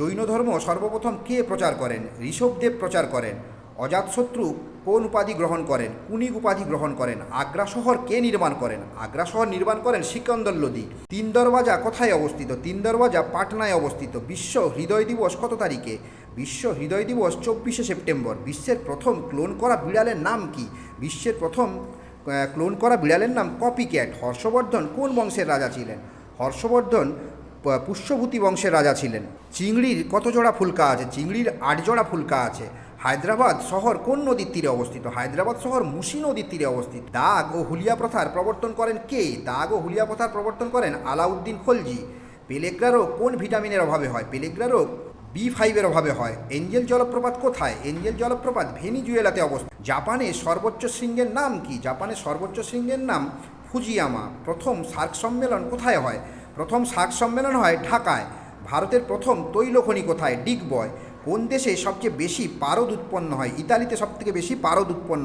জৈন ধর্ম সর্বপ্রথম কে প্রচার করেন? ঋষভদেব প্রচার করেন। অজাতশত্রু কোন উপাধি গ্রহণ করেন? কুনিক উপাধি গ্রহণ করেন। আগ্রা শহর কে নির্মাণ করেন? আগ্রা শহর নির্মাণ করেন সিকন্দর লোদি তিন দরওয়াজা কোথায় অবস্থিত? তিন দরওয়াজা পাটনায় অবস্থিত। বিশ্ব হৃদয় দিবস কত তারিখে? বিশ্ব হৃদয় দিবস চব্বিশে সেপ্টেম্বর। বিশ্বের প্রথম ক্লোন করা বিড়ালের নাম কি? বিশ্বের প্রথম ক্লোন করা বিড়ালের নাম কপি ক্যাট হর্ষবর্ধন কোন বংশের রাজা ছিলেন? হর্ষবর্ধন পুষ্যভূতি বংশের রাজা ছিলেন। চিংড়ির কত জোড়া ফুলকা আছে? চিংড়ির আট জোড়া ফুলকা আছে। হায়দ্রাবাদ শহর কোন নদীর তীরে অবস্থিত? হায়দ্রাবাদ শহর মুসি নদীর তীরে অবস্থিত। দাগ ও হুলিয়া প্রথার প্রবর্তন করেন কে? দাগ ও হুলিয়া প্রথার প্রবর্তন করেন আলাউদ্দিন খলজি। পেলেগ্রা রোগ কোন ভিটামিনের অভাবে হয়? পেলেগ্রা রোগ বি ফাইভের অভাবে হয়। এঞ্জেল জলপ্রপাত কোথায়? এঞ্জেল জলপ্রপাত ভেনিজুয়েলাতে অবস্থিত। জাপানে সর্বোচ্চ শৃঙ্গের নাম কি? জাপানের সর্বোচ্চ শৃঙ্গের নাম ফুজিয়ামা। প্রথম সার্ক সম্মেলন কোথায় হয়? প্রথম সার্ক সম্মেলন হয় ঢাকায়। ভারতের প্রথম তৈল খনি কোথায়? ডিগবয়। কোন দেশে সবচেয়ে বেশি পারদ উৎপন্ন হয়? ইতালিতে সবথেকে বেশি পারদ উৎপন্ন